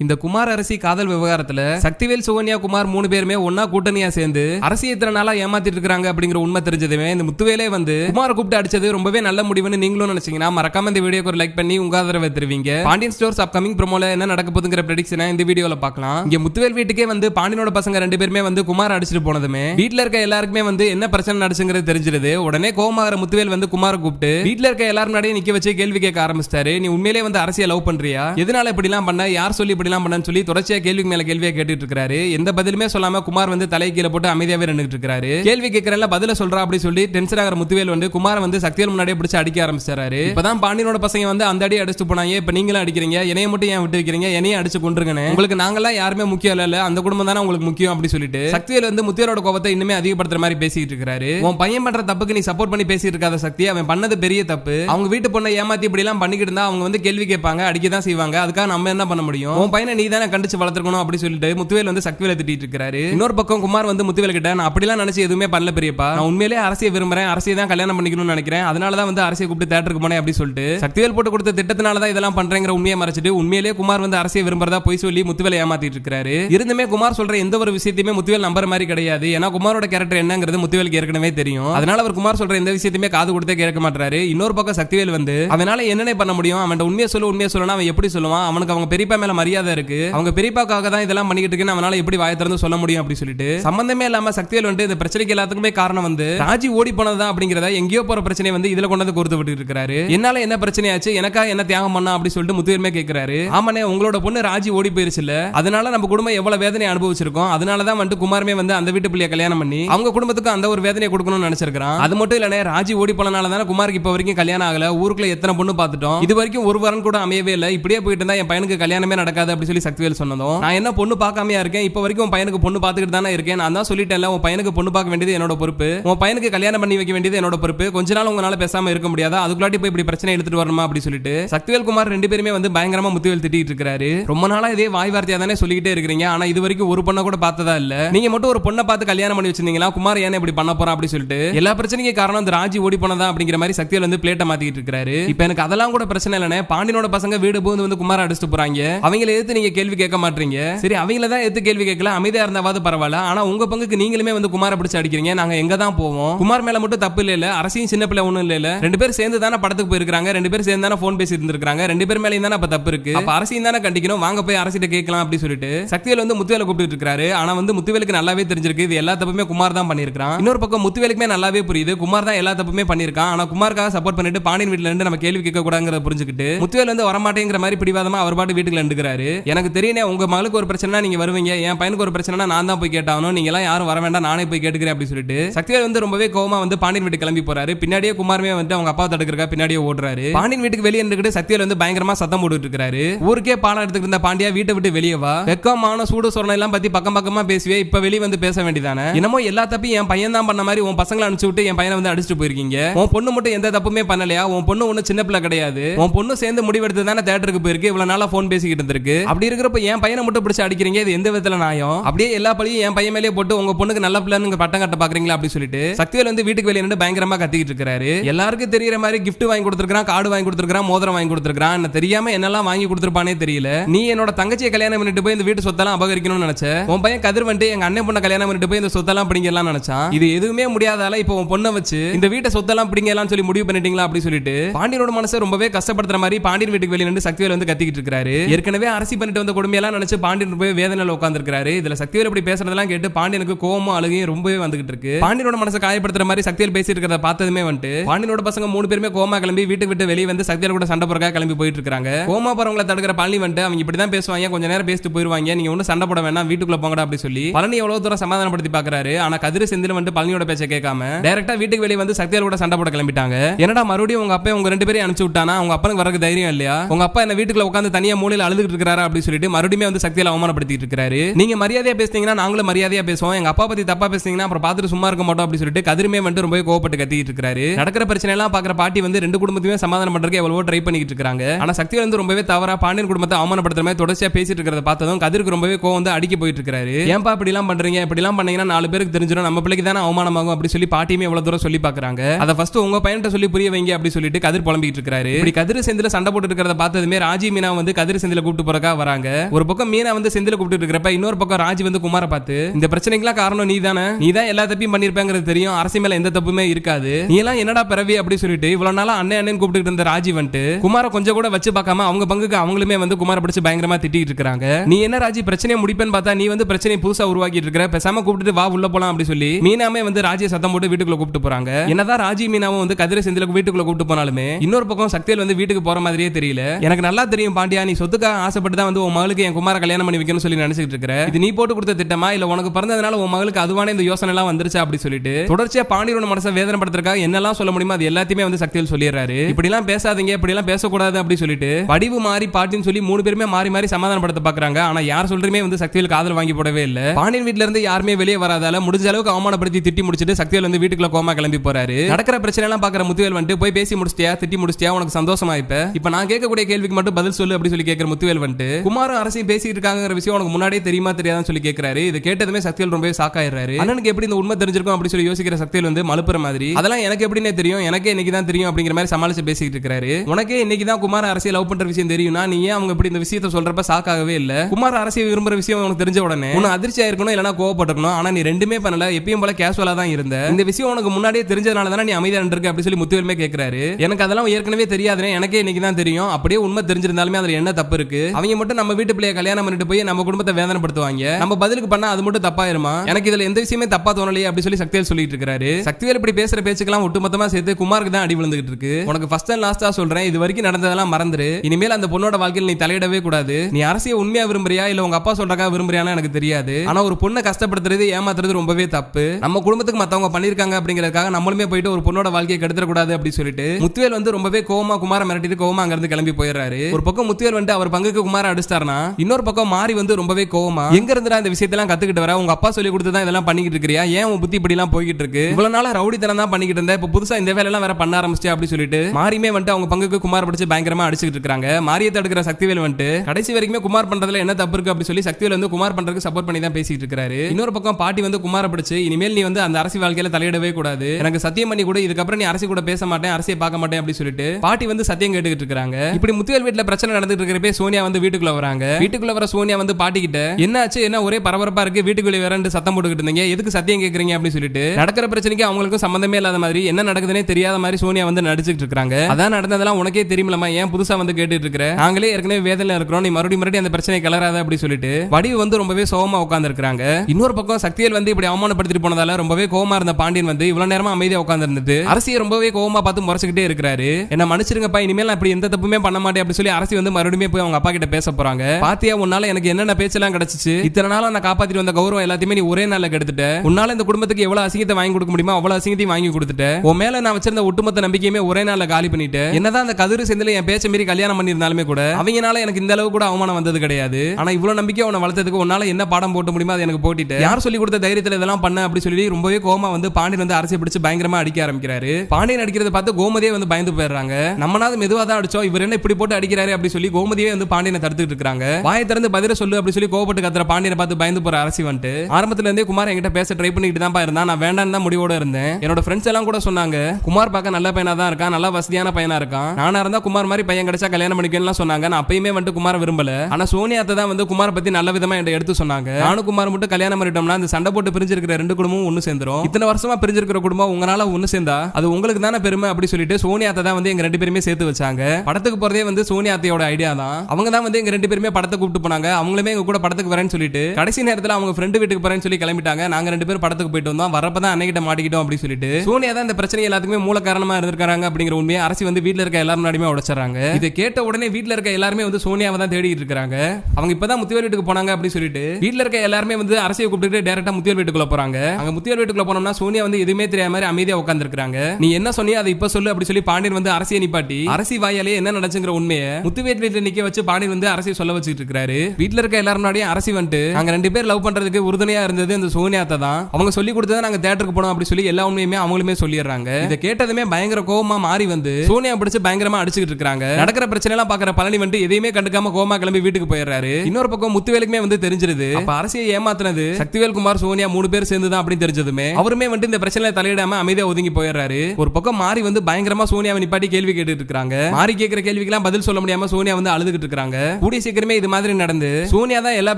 இந்த குமார் அரசி காதல் விவகாரத்துல சக்திவேல் சுகன்யா குமார் மூணு பேருமே ஒன்னா கூட்டணியா சேர்ந்து அரசியை இத்தனை நாளா ஏமாத்திட்டு இருக்காங்க அப்படிங்கிற உண்மை தெரிஞ்சதுமே இந்த முத்துவேலே வந்து குமார் கூப்பிட்டு அடிச்சது ரொம்பவே நல்ல முடிவுன்னு நீங்களும் நினைச்சீங்கன்னா மறக்காம இந்த வீடியோக்கு ஒரு லைக் பண்ணி உங்க ஆதரவை தருவீங்க. பாண்டியன் ஸ்டோர்ஸ் அப்கமிங் ப்ரோமோல என்ன நடக்க போதுங்கிற ப்ரெடிக்ஷனை இந்த வீடியோல பார்க்கலாம். இங்க முத்துவேல் வீட்டுக்கே வந்து பாண்டியனோட பசங்க ரெண்டு பேருமே வந்து குமார் அடிச்சிட்டு போனதுமே வீட்ல இருக்க எல்லாருக்குமே வந்து என்ன பிரச்சனை நடச்சுங்கிறது தெரிஞ்சிருது. உடனே கோமாகிற முத்துவேல் வந்து குமார கூப்பிட்டு வீட்டுல இருக்க எல்லாரும் முன்னாடியே நிக்க வச்சு கேள்வி கேட்க ஆரம்பிச்சிட்டாரு. நீ உண்மையிலே வந்து அரசியல் லவ் பண்றியா? எதனால இப்படிலாம் பண்ண? யார் சொல்லி இப்படிலாம் பண்ணன்னு சொல்லி தொடர்ச்சியா கேள்விக்கு மேல கேள்வியா கேட்டுட்டு இருக்காரு எந்த பதிலுமே சொல்லாம குமார் வந்து தலை கீழே போட்டு அமைதியாவே நின்றுட்டு இருக்காரு கேள்வி கேட்கறல பதில சொல்றா அப்படி சொல்லி டென்ஷன் ஆகிற முத்துவேல் வந்து குமார் வந்து சக்திவேல் முன்னாடியே பிடிச்சி அடிக்க ஆரம்பிச்சாரு இப்பதான் பாண்டியனோட பசங்க வந்து அந்த அடி அடிச்சுட்டு போனாங்க. இப்ப நீங்களும் அடிக்கிறீங்க. என்னைய மட்டும் ஏன் விட்டு வைக்கிறீங்க? என்னையும் அடிச்சு கொண்டுருங்கன்னு உங்களுக்கு நாங்கெல்லாம் யாருமே முக்கியம் இல்ல அந்த குடும்பம் தானே உங்களுக்கு முக்கியம் அப்படி சொல்லிட்டு சக்திவேல் வந்து முத்துவேலோட கோபத்தை இன்னுமே அதிகப்படுத்துற மாதிரி பேசிட்டு இருக்காரு உன் பையன் பண்ற தப்புக்கு நீ சப்போர்ட் பண்ணி பேசிட்டு இருக்காத சக்தி. அவன் பண்ணது பெரிய தப்பு. அவங்க வீட்டு பொண்ணை ஏமாத்தி இப்படி எல்லாம் பண்ணிக்கிட்டு இருந்தா அவங்க வந்து கேள்வி கேட்பாங்க அடிக்க தான் செய்வாங்க. அதுக்காக நம்ம என்ன பண்ண முடியும்? பையனை நீ தானே கண்டிச்சு வளர்த்துக்கணும் அப்படின்னு சொல்லிட்டு முத்துவேல் வந்து சக்திவேல திட்டிட்டு இருக்காரு இன்னொரு பக்கம் குமார் வந்து முத்துவேல் கிட்ட நான் அப்படிலாம் நினைச்சு எதுவுமே பண்ணல பெரியப்பா. நான் உண்மையிலேயே அரசியை விரும்புறேன். அரசியை தான் கல்யாணம் பண்ணிக்கணும்னு நினைக்கிறேன். அதனால தான் வந்து அரசியை கூப்பிட்டு தேட்டருக்கு போனேன் அப்படின்னு சொல்லிட்டு சக்திவேல் போட்டு கொடுத்த திட்டத்தினால தான் இதெல்லாம் பண்றேங்கிற உண்மையை மறைச்சிட்டு உண்மையிலேயே குமார் வந்து அரசியை விரும்புறதா போய் சொல்லி முத்துவேலை ஏமாத்திட்டு இருக்காரு இருந்துமே குமார் சொல்ற எந்த ஒரு விஷயத்தையுமே முத்துவேல் நம்புற மாதிரி கிடையாது. ஏன்னா குமாரோட கேரக்டர் என்னங்கிறது முத்துவேலுக்கு ஏற்கனவே தெரியும். அதனால அவர் குமார் சொல்ற எந்த விஷயத்தையுமே காது கொடுத்தே கேட்க மாட்டாரு இன்னொரு பக்கம் சக்திவேல் வந்து அதனால என்னென்ன பண்ண முடியும்? அவன் உண்மையை சொல்லு உண்மையை சொல்லணும் அவன் எப்படி சொல்லுவான்? அவனுக்கு அவங்க பெரியப்பா மேல மரியாதை இருக்கு. அவங்க பெரியப்பாக்காக தான் இதெல்லாம் பண்ணிக்கிட்டு இருக்குன்னு அவனால எப்படி வாயை திறந்து சொல்ல முடியும் அப்படின்னு சொல்லிட்டு. சம்பந்தமே இல்லாம சக்திவேல் வந்து இந்த பிரச்சனைக்கு எல்லாத்துக்குமே காரணம் வந்து ராஜி ஓடி போனதுதான் அப்படிங்கிறத எங்கேயோ போற பிரச்சனை வந்து இதுல கொண்டு வந்து கொடுத்து விட்டு இருக்காரு. என்னால என்ன பிரச்சனையாச்சு எனக்கா என்ன தியாகம் பண்ணா அப்படின்னு சொல்லிட்டு முத்துவேலுமே கேட்கிறாரு ஆமாண்ணே உங்களோட பொண்ணு ராஜி ஓடி போயிருச்சு இல்ல அதனால நம்ம குடும்பம் எவ்வளவு வேதனை அனுபவிச்சிருக்கோம். அதனால தான் வந்துட்டு குமாரமே வந்து அந்த வீட்டு பிள்ளைய கல்யாணம் பண்ணி அவங்க குடும்பத்துக்கு அந்த ஒரு வேதனையை கொடுக்கணும்னு நினைச்சிருக்கான் அது மட்டும் இல்லனே ராஜி ஓடி போனனால தானே குமாருக்கு இப்ப வரைக்கும் கல்யாணம் ஆகல. ஊருக்குள்ள எத்தனை பொண்ணு பார்த்துட்டோம். இது வரைக்கும் ஒரு வாரம் கூட அமையவே இல்ல. இப்படியே போயிட்டு இருந்தா என் பையனுக்கு கல்யாணமே நடக்காது அப்படி சொல்லி சக்திவேல் சொன்னதும் நான் என்ன பொண்ணு பார்க்காமையா இருக்கேன்? இப்போ வரைக்கும் உன் பையனுக்கு பொண்ணு பார்த்துக்கிட்டு தானே இருக்கேன். நான் தான் சொல்லிட்டேன்ல உன் பையனுக்கு பொண்ணு பார்க்க வேண்டியது என்னோட பொறுப்பு. உன் பையனுக்கு கல்யாணம் பண்ணி வைக்க வேண்டியது என்னோட பொறுப்பு. கொஞ்ச நாள் உங்களால பேசாம இருக்க முடியாதா? அதுக்குள்ளாட்டி போய் இப்படி பிரச்சனை எடுத்துட்டு வரணுமா அப்படி சொல்லிட்டு சக்திவேல் குமார் ரெண்டு பேருமே வந்து பயங்கரமா முத்துவேல் திட்டிட்டு இருக்காரு. ரொம்ப நாளா இதே வாய் வார்த்தையா தானே சொல்லிக்கிட்டே இருக்கிறீங்க. ஆனா இது வரைக்கும் ஒரு பொண்ணை கூட பார்த்ததா இல்ல. நீங்க மட்டும் ஒரு பொண்ணை பார்த்து கல்யாணம் பண்ணி வச்சிருந்தீங்களா குமார் ஏன் இப்படி பண்ண போறான் அப்படி சொல்லிட்டு எல்லா பிரச்சனைக்கு காரணம் இந்த ராஜி ஓடி போனதா அப்படிங்கிற மாதிரி சக்திவேல் வந்து பிளேட்டை மாத்திக்கிட்டு இருக்காரு. இப்போ எனக்கு அதெல்லாம் கூட பிரச்சனை இல்லைனே பாண்டியனோட பசங்க வீடு பூந்து வந்து குமார் அடிச்சுட்டு போறாங்க. அவங்களே எதிர்த்து நீங்க கேள்வி கேட்க மாட்டீங்க. சரி அவங்கள தான் எதிர்த்து கேள்வி கேட்கல. அமைதியா இருந்தாவது பரவாயில்ல. ஆனா உங்க பங்குக்கு நீங்களுமே வந்து குமார பிடிச்சு அடிக்கிறீங்க. நாங்க எங்க தான் போவோம்? குமார் மேல மட்டும் தப்பு இல்ல இல்ல அரசியும் சின்ன பிள்ளை ஒண்ணும் இல்ல இல்ல ரெண்டு பேரும் சேர்ந்து தானே படத்துக்கு போயிருக்காங்க ரெண்டு பேரும் சேர்ந்து தானே போன் பேசி இருந்திருக்காங்க ரெண்டு பேர் மேலயும் தானே அப்ப தப்பு இருக்கு. அப்ப அரசியும் தானே கண்டிக்கணும். வாங்க போய் அரசிட்ட கேட்கலாம் அப்படி சொல்லிட்டு சக்திவேல் வந்து முத்துவேல கூப்பிட்டு இருக்காரு. ஆனா வந்து முத்துவேலுக்கு நல்லாவே தெரிஞ்சிருக்கு. இது எல்லா தப்புமே குமார் தான் பண்ணிருக்கான் இன்னொரு பக்கம் முத்துவேலுக்குமே நல்லாவே புரியுது. குமார் தான் எல்லா தப்புமே பண்ணிருக்கான் ஆனா குமார்க்காக சப்போர்ட் பண்ணிட்டு பாண்டியன் வீட்டுல இருந்து நம்ம கேள்வி கேட்க கூடாங்கிறத புரிஞ்சுக்கிட்டு முத்துவேல் வந்து வரமாட்டேங்கிற மாதிரி பிடிவாதமா அவர் பாட்டு வீட்டுக்கு நின்றுக்கிறாரு எனக்கு தெரியுனே உங்க மகளுக்கு ஒரு பிரச்சனை நீங்க வருவீங்க. என் பையனுக்கு ஒரு பிரச்சனை நான் தான் போய் கேட்டாகணும். நீங்க எல்லாம் யாரும் வர வேண்டாம் நானே போய் கேட்டுக்கிறேன் அப்படின்னு சொல்லிட்டு. சக்திவேல் வந்து ரொம்பவே கோவமா வந்து பாண்டியன் வீட்டு கிளம்பி போறாரு. பின்னாடியே குமாரமே வந்து அவங்க அப்பா தடுக்கிறக்கா பின்னாடியே ஓடுறாரு. பாண்டியன் வீட்டுக்கு வெளியே இருந்துகிட்டு சக்திவேல் வந்து பயங்கரமா சத்தம் போட்டுட்டு இருக்காரு ஊருக்கே பாடம் எடுத்துக்கிட்டு இருந்த பாண்டியா வீட்டை விட்டு வெளியே வா. வெக்கமான சூடு சொரணை எல்லாம் பத்தி பக்கம் பக்கமா பேசுவே இப்ப வெளியே வந்து பேச வேண்டியதானே? என்னமோ எல்லா தப்பையும் என் பையன் தான் பண்ண மாதிரி உன் பசங்களை அனுப்பிச்சு விட்டு என் பையனை வந்து அடிச்சுட்டு போயிருக்கீங்க. உன் பொண்ணு மட்டும் எந்த தப்புமே பண்ணலையா? உன் பொண்ணு ஒண்ணு சின்ன பிள்ளை கிடையாது. உன் பொண்ணு சேர்ந்து முடிவெடுத்து தானே தேட்டருக்கு போயிருக்கு. இவ்வளவு நாளா போன் பேசிக்கிட்டு இருந்திருக்கு. அப்படி இருக்கிறப்ப என் பையனை மட்டும் பிடிச்சி அடிக்கிறீங்க இது எந்த விதத்துல நியாயம்? அப்படியே எல்லா பழியும் என் பையன் மேலேயே போட்டு உங்க பொண்ணுக்கு நல்ல பிள்ளைன்னு பட்டம் கட்ட பாக்குறீங்களா அப்படி சொல்லிட்டு சக்திவேல் வந்து வீட்டுக்கு வெளியே நின்று பயங்கரமா கத்திக்கிட்டு இருக்காரு எல்லாருக்கும் தெரியற மாதிரி கிஃப்ட் வாங்கி கொடுத்துருக்கான் கார்டு வாங்கி கொடுத்துருக்கான் மோதிரம் வாங்கி கொடுத்துருக்கான் என்ன தெரியாம என்னெல்லாம் வாங்கி கொடுத்துருப்பானே தெரியல. நீ என்னோட தங்கச்சியை கல்யாணம் பண்ணிட்டு போய் இந்த வீட்டு சொத்தெல்லாம் அபகரிக்கணும்னு நினைச்ச? உன் பையன் கதிர் வந்துட்டு எங்க அண்ணன் பொண்ணை கல்யாணம் பண்ணிட்டு போய் இந்த சொத்தெல்லாம் பிடிங்கலாம் நினைச்சான். இது எதுவுமே முடியாதால இப்போ உன் பொண்ணை வச்சு இந்த வீட்டை சொத்தெல்லாம் பிடிங்கலாம் சொல்லி முடிவு பண்ணிட்டீங்களா அப்படி சொல்லிட்டு பாண்டியனோட மனசை ரொம்பவே கஷ்டப்படுத்துற மாதிரி பாண்டியன் வீட்டுக்கு வெளியே நின்று சக்திவேல் வந்து கத்திக்கிட்டு இருக்காரு ஏற்கனவே அரசி பண்ணிட்டு வந்த கொடுமையெல்லாம் நினைச்சு பாண்டியன் போய் வேதனையில உட்காந்துருக்காரு இதுல சக்திவேல் இப்படி பேசுறதெல்லாம் கேட்டு பாண்டியனுக்கு கோவமும் அழுகையும் ரொம்பவே வந்துகிட்டு இருக்கு. பாண்டியனோட மனசை காயப்படுத்துற மாதிரி சக்திவேல் பேசிட்டு இருக்கிறத பார்த்ததுமே வந்துட்டு பாண்டியனோட பசங்க மூணு பேருமே கோமா கிளம்பி வீட்டுக்கு விட்டு வெளியே வந்து சக்திவேல் கூட சண்டை போறக்காக கிளம்பி போயிட்டு இருக்காங்க. கோமா போறவங்களை தடுக்கிற பழனி வந்துட்டு அவங்க இப்படி தான் பேசுவாங்க கொஞ்ச நேரம் பேசிட்டு போயிருவாங்க நீங்க ஒன்னும் சண்டை போட வேணாம் வீட்டுக்குள்ள போங்கடா அப்படி சொல்லி பழனி எவ்வளவு தூரம் சமாதானப்படுத்தி பாக்குறாரு ஆனா கதிர செந்தில் வந்து பழனியோட பேச்ச கேட்காம டைரக்டா வீட்டுக்கு வெளியே வந்து சக்திவேல் கூட சண்டை போட கிளம்பிட்டாங்க. என்னடா மறுபடியும் உங்க அப்பா உங்க ரெண்டு பேரும் அனுப்பிச்சு விட்டானா? உங்க அப்பனுக்கு வரக்கு தைரியம் இல்லையா? உங்க அப்பா என்ன வீட்டுக்குள்ள உட்காந்து தனியா மூலையில இருக்கிறாரு? இருக்காரு சொல்லிட்டு மறுபடியும் வந்து சக்தியில் அவமானப்படுத்திட்டு இருக்காரு நீங்க மரியாதையா பேசுனீங்கன்னா நாங்களும் மரியாதையா பேசுவோம். எங்க அப்பா பத்தி தப்பா பேசுனீங்கன்னா அப்புறம் பார்த்துட்டு சும்மா இருக்க மாட்டோம் அப்படின்னு சொல்லிட்டு கதிருமே வந்து ரொம்பவே கோவப்பட்டு கத்திட்டு இருக்காரு நடக்கிற பிரச்சனை எல்லாம் பாக்குற பாட்டி வந்து ரெண்டு குடும்பத்தையுமே சமாதானம் பண்றதுக்கு எவ்வளவோ ட்ரை பண்ணிட்டு இருக்காங்க. ஆனா சக்தி வந்து ரொம்பவே தவறா பாண்டியன் குடும்பத்தை அவமானப்படுத்துற மாதிரி தொடர்ச்சியா பேசிட்டு இருக்கிறத பார்த்ததும் கதிருக்கு ரொம்பவே கோவம் வந்து அடிக்க போயிட்டு இருக்காரு. ஏன்பா இப்படி எல்லாம் பண்றீங்க? இப்படி எல்லாம் பண்ணீங்கன்னா நாலு பேருக்கு தெரிஞ்சிடும். நம்ம பிள்ளைக்கு தானே அவமானமாகும் அப்படி சொல்லி பாட்டியுமே எவ்வளவு தூரம் சொல்லி பாக்குறாங்க அதை ஃபர்ஸ்ட் உங்க பையன்கிட்ட சொல்லி புரிய வைங்க அப்படி சொல்லிட்டு கதிர் புலம்பிட்டு இருக்காரு. இப்படி கதிர் செந்தில சண்டை போட்டு இருக்கிறத பார்த்ததுமே ராஜி மீனா வந்து கதிர் செந்தில கூப்பிட்டு போற பேசுறதுக்காக வராங்க. ஒரு பக்கம் மீனா வந்து செந்தில கூப்பிட்டு இருக்கிறப்ப இன்னொரு பக்கம் ராஜி வந்து குமார பார்த்து இந்த பிரச்சனைக்கெல்லாம் காரணம் நீ தானே நீ தான் எல்லா தப்பையும் பண்ணிருப்பேங்கிறது தெரியும். அரசு மேல எந்த தப்புமே இருக்காது. நீ எல்லாம் என்னடா பிறவி அப்படி சொல்லிட்டு இவ்வளவு நாளா அண்ணன் அண்ணன் கூப்பிட்டு இருந்த ராஜி வந்துட்டு குமார கொஞ்சம் கூட வச்சு பார்க்காம அவங்க பங்குக்கு அவங்களுமே வந்து குமார பிடிச்சு பயங்கரமா திட்டிட்டு இருக்காங்க நீ என்ன ராஜி பிரச்சனையை முடிப்பேன்னு பார்த்தா நீ வந்து பிரச்சனையை புதுசா உருவாக்கிட்டு இருக்கிற பேசாம கூப்பிட்டு வா உள்ள போலாம் அப்படி சொல்லி மீனாமே வந்து ராஜியை சத்தம் போட்டு வீட்டுக்குள்ள கூப்பிட்டு போறாங்க. என்னதான் ராஜி மீனாவும் வந்து கதிரை செந்தில வீட்டுக்குள்ள கூப்பிட்டு போனாலுமே இன்னொரு பக்கம் சக்தியில் வந்து வீட்டுக்கு போற மாதிரியே தெரியல. எனக்கு நல்லா தெரியும் பாண்டியா நீ சொத்துக்காக ஆசைப்பட்டு தான் வந்து உன் மகளுக்கு என் குமார கல்யாணம் பண்ணி வைக்கணும்னு சொல்லி நினைச்சிட்டு இருக்கிற. இது நீ போட்டு கொடுத்த திட்டமா? இல்ல உனக்கு பிறந்ததுனால உன் மகளுக்கு அதுவான இந்த யோசனை எல்லாம் வந்துருச்சு அப்படி சொல்லிட்டு. தொடர்ச்சியா பாண்டியரோட மனசை வேதனைப்படுத்துறதுக்காக என்னெல்லாம் சொல்ல முடியுமோ அது எல்லாத்தையுமே வந்து சக்தியில் சொல்லிடுறாரு. இப்படி எல்லாம் பேசாதீங்க இப்படி எல்லாம் பேசக்கூடாது அப்படி சொல்லிட்டு. வடிவு மாறி பாட்டின்னு சொல்லி மூணு பேருமே மாறி மாறி சமாதானப்படுத்த பாக்குறாங்க. ஆனா யார் சொல்றமே வந்து சக்தியில் காதல் வாங்கி போடவே இல்ல. பாண்டியன் வீட்டுல இருந்து யாருமே வெளியே வராதால முடிஞ்ச அளவுக்கு அவமானப்படுத்தி திட்டி முடிச்சிட்டு சக்தியில் வந்து வீட்டுக்குள்ள கோமா கிளம்பி போறாரு. நடக்கிற பிரச்சனை எல்லாம் பாக்குற முத்துவேல் வந்துட்டு போய் பேசி முடிச்சிட்டியா? திட்டி முடிச்சிட்டியா? உனக்கு சந்தோஷமா இப்ப? இப்ப நான் கேட்கக்கூடிய கேள்விக்கு மட்டும் பதில் சொல்லு அப்படி சொல்லி கேட்கிற முத்துவேல் வந்துட்டு குமாரும் அரசையும் பேசிட்டு இருக்காங்கிற விஷயம் உனக்கு முன்னாடியே தெரியுமா தெரியாதான்னு சொல்லி கேட்கிறாரு இது கேட்டதுமே சக்தியில் ரொம்பவே சாக்காயிடுறாரு அண்ணனுக்கு எப்படி இந்த உண்மை தெரிஞ்சிருக்கும் அப்படி சொல்லி யோசிக்கிற சக்தியில் வந்து மலுப்புற மாதிரி அதெல்லாம் எனக்கு எப்படின்னே தெரியும் எனக்கே இன்னைக்கு தான் தெரியும் அப்படிங்கிற மாதிரி சமாளிச்சு பேசிட்டு இருக்காரு. உனக்கே இன்னைக்கு தான் குமார் அரசியல் லவ் பண்ற விஷயம் தெரியும்னா நீ ஏன் அவங்க இப்படி இந்த விஷயத்த சொல்றப்ப சாக்காகவே இல்ல? குமார் அரசியல் விரும்புற விஷயம் உனக்கு தெரிஞ்ச உடனே உன்னை அதிர்ச்சி ஆயிருக்கணும் இல்லனா கோவப்பட்டிருக்கணும். ஆனா நீ ரெண்டுமே பண்ணல எப்பயும் போல கேஷுவலா தான் இருந்த. இந்த விஷயம் உனக்கு முன்னாடியே தெரிஞ்சதுனால தானே நீ அமைதியா இருக்க அப்படி சொல்லி முத்துவேலுமே கேட்கிறாரு எனக்கு அதெல்லாம் ஏற்கனவே தெரியாதுனே எனக்கே இன்னைக்கு தான் தெரியும். அப்படியே உண்மை தெரிஞ்சிருந்தாலுமே அதுல என்ன தப்பு இருக்கு? அவங்க மட்டும் நம்ம வீட்டு பிள்ளைய கல்யாணம் பண்ணிட்டு போய் நம்ம குடும்பத்தை வேதனைப்படுத்துவாங்க. நம்ம பதிலுக்கு பண்ணா அது மட்டும் தப்பாயிருமா? எனக்கு இதுல எந்த விஷயமே தப்பா தோணலையே அப்படி சொல்லி சக்திவேல் சொல்லிட்டு இருக்காரு. சக்திவேல் இப்படி பேசுற பேச்சுக்கெல்லாம் ஒட்டுமொத்தமா சேர்த்து குமாருக்கு தான் அடி விழுந்துகிட்டு இருக்கு. உனக்கு ஃபர்ஸ்ட் அண்ட் லாஸ்டா சொல்றேன். இது வரைக்கும் நடந்ததெல்லாம் மறந்துரு. இனிமேல் அந்த பொண்ணோட வாழ்க்கையில் நீ தலையிடவே கூடாது. நீ அரசியல் உண்மையா விரும்புறியா? இல்ல உங்க அப்பா சொல்றக்கா விரும்புறியான்னு எனக்கு தெரியாது. ஆனா ஒரு பொண்ணை கஷ்டப்படுத்துறது ஏமாத்துறது ரொம்பவே தப்பு. நம்ம குடும்பத்துக்கு மத்தவங்க பண்ணிருக்காங்க அப்படிங்கறதுக்காக நம்மளுமே போயிட்டு ஒரு பொண்ணோட வாழ்க்கையை கெடுத்துட கூடாது அப்படின்னு சொல்லிட்டு முத்துவேல் வந்து ரொம்பவே கோவமா குமார மிரட்டிட்டு கோவமா அங்க இருந்து கிளம்பி போயிடுறாரு. ஒரு பக்கம் முத்துவேல் வந்து அவர் பங்குக்கு குமார அடிச்சிட்டாருனா இன்னொரு பக்கம் மாறி வந்து ரொம்பவே கோவமா எங்க இருந்தா இந்த விஷயத்தெல்லாம் கத்துக்கிட்டு வர? உங்க அப்பா சொல்லி கொடுத்து தான் இதெல்லாம் பண்ணிக்கிட்டு இருக்கிறியா? ஏன் உன் புத்தி இப்படி எல்லாம் போய்கிட்டு இருக்கு? இவ்வளவு நாளா தனம் தான் பண்ணிக்கிட்டு இருந்த இப்ப புதுசா இந்த வேலை எல்லாம் வேற பண்ண ஆரம்பிச்சு அப்படி சொல்லிட்டு மாறியுமே வந்துட்டு அவங்க பங்குக்கு குமார் பிடிச்சு பயங்கரமா அடிச்சுக்கிட்டு இருக்காங்க மாரியை தடுக்கிற சக்திவேல் வந்துட்டு கடைசி வரைக்குமே குமார் பண்றதுல என்ன தப்பு இருக்கு? அப்படி சொல்லி சக்திவேல் வந்து குமார் பண்றதுக்கு சப்போர்ட் பண்ணி தான் பேசிட்டு இருக்காரு இன்னொரு பக்கம் பாட்டி வந்து குமார பிடிச்சு இனிமேல் நீ வந்து அந்த அரசி வாழ்க்கையில தலையிடவே கூடாது. எனக்கு சத்தியம் பண்ணி கூட இதுக்கப்புறம் நீ அரசு கூட பேச மாட்டேன் அரசியை பார்க்க மாட்டேன் அப்படி சொல்லிட்டு பாட்டி வந்து சத்தியம் கேட்டுக்கிட்டு இருக்காங்க இப்படி முத்துவேல் வீட்டுல பிரச்சனை நடந்துட்டு இருக்கிறப்ப சோனியா வந்து வீட்டுக்குள்ள வராங்க. வீட்டுக்குள்ள வர சோனியா வந்து பாட்டிக்கிட்ட என்னாச்சு? என்ன ஒரே பரபரப்பா இருக்கு? வீட்டுக்குள்ள வேறண்டு சத்தம் போட்டுக்கிட்டு இருந்தீங்க. எதுக்கு சத்தியம் கேக்குறீங்க? அப்படின்னு சொல்லிட்டு நடக்கிற பிரச்சனைக்கு அவங்களுக்கும் சம்பந்தமே இல்லாத மாதிரி என்ன நடக்குதுன்னே தெரியாத மாதிரி சோனியா வந்து நடிச்சுட்டு இருக்காங்க. அதான் நடந்ததெல்லாம் உனக்கே தெரியுமலமா ஏன் புதுசா வந்து கேட்டுட்டு இருக்கிற? நாங்களே ஏற்கனவே வேதனையில இருக்கிறோம். நீ மறுபடியும் மறுபடியும் அந்த பிரச்சனை கிளறாத அப்படின்னு சொல்லிட்டு வடிவு வந்து ரொம்பவே சோகமா உட்கார்ந்து இருக்காங்க இன்னொரு பக்கம் சக்தியல் வந்து இப்படி அவமானப்படுத்திட்டு போனதால ரொம்பவே கோவமா இருந்த பாண்டியன் வந்து இவ்வளவு நேரமா அமைதியா உட்கார்ந்து இருந்தது அரசியை ரொம்பவே கோவமா பார்த்து முறைச்சுக்கிட்டே இருக்கிறாரு. என்ன மன்னிச்சிருங்கப்பா. இனிமேல் நான் இப்படி எந்த தப்புமே பண்ண மாட்டேன் அப்படின்னு சொல்லி அரசி வந்து மறுபடியும் போய் அவங்க அப்பா கிட்ட பேச போறாங்க பாத்தியா உன்னால எனக்கு என்னென்ன பேச்செல்லாம் கிடைச்சிச்சு? இத்தனை நாளா நான் காப்பாத்திட்டு வந்த கௌரவம் எல்லாத்தையுமே நீ ஒரே நாள்ல கெடுத்துட்ட. உன்னால இந்த குடும்பத்துக்கு எவ்வளவு அசிங்கத்தை வாங்கி கொடுக்க முடியுமோ அவ்வளவு அசிங்கத்தையும் வாங்கி கொடுத்துட்ட. உன் மேல நான் வச்சிருந்த ஒட்டுமொத்த நம்பிக்கையுமே ஒரே நாள்ல காலி பண்ணிட்டு. என்னதான் அந்த கதிரு செந்தில என் பேச்ச மீறி கல்யாணம் பண்ணியிருந்தாலுமே கூட அவங்கனால எனக்கு இந்த அளவு கூட அவமானம் வந்தது கிடையாது. ஆனா இவ்வளவு நம்பிக்கை உன்னை வளர்த்ததுக்கு உன்னால என்ன பாடம் போட்டு முடியுமோ அது எனக்கு போட்டிட்டு. யார் சொல்லி கொடுத்த தைரியத்துல இதெல்லாம் பண்ண அப்படி சொல்லி ரொம்பவே கோமா வந்து பாண்டியன் வந்து அரசியை பிடிச்சு பயங்கரமா அடிக்க ஆரம்பிக்கிறாரு. பாண்டியன் அடிக்கிறத பார்த்து கோமதியே வந்து பயந்து போயிடுறாங்க. நம்மனாவது மெதுவா தான் அடிச்சோம் இவர் என்ன இப்படி போட்டு அடிக்கிறாரு அப்படி சொல்லி கோமதியே வந்து பாண்டியனை தடுத்துட்டு இருக்காங்க. வாயை திறந்து பதில சொல்லு அப்படி சொல்லி கோபப்பட்டு கத்துற பாண்டியனை பார்த்து பயந்து போற அரசி வந்துட்டு ஆரம்பத்துல இருந்தே குமார் என்கிட்ட பேச ட்ரை பண்ணிட்டு தான் இருந்தான். நான் வேண்டாம் தான் முடிவோட இருந்தேன். என்னோட ஃப்ரெண்ட்ஸ் எல்லாம் கூட சொன்னாங்க குமார் பார்க்க நல்ல பையனா தான் இருக்கான் நல்ல வசதியான பையனா இருக்கான். நானா இருந்தா குமார் மாதிரி பையன் கிடைச்சா கல்யாணம் பண்ணிக்கலாம் சொன்னாங்க. நான் அப்பயுமே வந்துட்டு குமார விரும்பல. ஆனா சோனியா தான் வந்து குமார பத்தி நல்ல விதமா என்கிட்ட எடுத்து சொன்னாங்க. நானும் குமார் மட்டும் கல்யாணம் பண்ணிட்டோம்னா அந்த சண்டை போட்டு பிரிஞ்சிருக்கிற ரெண்டு குடும்பமும் ஒண்ணு சேர்ந்துரும். இத்தனை வருஷமா பிரிஞ்சிருக்கிற குடும்பம் உங்களால ஒண்ணு சேர்ந்தா அது உங்களுக்கு தானே பெருமை அப்படி சொல்லிட்டு சோனியாத்தை தான் வந்து எங்க ரெண்டு பேருமே சேர்த்து வச்சாங்க. படத்துக்கு போறதே வந்து சோனியா அத்தையோட ஐடியா தான். அவங்க தான் வந்து வந்து எங்க ரெண்டு பேருமே படத்தை கூப்பிட்டு போனாங்க. அவங்களுமே எங்க கூட படத்துக்கு வரேன்னு சொல்லிட்டு கடைசி நேரத்துல அவங்க ஃப்ரெண்டு வீட்டுக்கு போறேன்னு சொல்லி கிளம்பிட்டாங்க. நாங்க ரெண்டு பேரும் படத்துக்கு போயிட்டு வந்தோம். வரப்ப தான் அன்னைக்கிட்ட மாட்டிக்கிட்டோம் அப்படின்னு சொல்லிட்டு சோனியா தான் இந்த பிரச்சனை எல்லாத்துக்குமே மூல காரணமா இருந்திருக்காங்க அப்படிங்கிற உண்மையை அரசு வந்து வீட்ல இருக்க எல்லாரும் முன்னாடியுமே உடைச்சாங்க இதை கேட்ட உடனே வீட்ல இருக்க எல்லாருமே வந்து சோனியாவை தான் தேடிட்டு இருக்காங்க. அவங்க இப்பதான் முத்தியல் வீட்டுக்கு போனாங்க அப்படின்னு சொல்லிட்டு வீட்ல இருக்க எல்லாருமே வந்து அரசியை கூப்பிட்டு டேரக்டா முத்தியல் வீட்டுக்குள்ள போறாங்க. அங்க முத்தியல் வீட்டுக்குள்ள போனோம்னா சோனியா வந்து எதுவுமே தெரியாத மாதிரி அமைதியா உட்கார்ந்துருக்காங்க நீ என்ன சொன்னியா அதை இப்ப சொல்லு அப்படி சொல்லி பாண்டியன் வந்து அரசியை நிப்பாட்டி அரசி வாயாலே என்ன நடச்சுங்கிற உண்மையை முத்துவேட் வீட்டுல நிக்க வச்சு பாண்டியன் வந்து அரசியை சொல்ல வச்சுட்டு இருக்காரு வீட்டுல இருக்க எல்லாரும் முன்னாடியும் அரசி வந்துட்டு நாங்க ரெண்டு பேர் லவ் பண்றதுக்கு உறுதுணையா இருந்தது இந்த சோனியாத்தை தான். அவங்க சொல்லி கொடுத்ததை நாங்க தேட்டருக்கு போனோம் அப்படி சொல்லி எல்லா உண்மையுமே அவங்களுமே சொல்லிடுறாங்க. இதை கேட்டதுமே பயங்கர கோபமா மாறி வந்து சோனியா பிடிச்சு பயங்கரமா அடிச்சுக்கிட்டு இருக்காங்க நடக்கிற பிரச்சனை எல்லாம் பாக்குற பழனி வந்து எதையுமே கண்டுக்காம கோமா கிளம்பி வீட்டுக்கு போயிடுறாரு. இன்னொரு பக்கம் முத்துவேலுக்குமே வந்து தெரிஞ்சிருது. அப்ப அரசியை ஏமாத்தினது சக்திவேல் குமார் சோனியா மூணு பேர் சேர்ந்து தான் அப்படின்னு தெரிஞ்சதுமே அவருமே வந்து இந்த பிரச்சனை தலையிடாம அமைதியா ஒதுங்கி போயிடுறாரு. ஒரு பக்கம் மாறி வந்து பயங்கரமா சோனியாவை நிப்பாட்டி கேள்வி கேட்டுட்டு இருக்காங்க மாறி கேட்கிற கேள்விக்கெல்லாம் பதில் சொல்ல முடியாம சோனியா வந்து அழுதுகிட்டு இருக்காங்க கூடிய சீக்கிரமே இது மாதிரி நடந்து சோனியா தான் எல்லா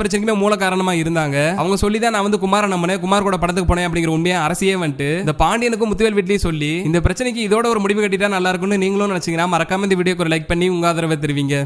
பிரச்சனைக்குமே மூல காரணமா இருந்தாங்க. அவங்க சொல்லி தான் நான் வந்து குமார நம்பினேன். குமார் கூட படத்துக்கு போனேன் அப்படிங்கிற உண்மையை அரசியே வந்துட்டு இந்த பாண்டியனுக்கும் முத்துவேல் வீட்லயும் சொல்லி இந்த பிரச்சனைக்கு இதோட ஒரு முடிவு கட்டிட்டா நல்லா இருக்கும்னு நீங்களும் நினைச்சீங்கன்னா மறக்காம இந்த வீடியோக்கு ஒரு லைக் பண்ணி உங்க ஆதரவை தருவீங்க.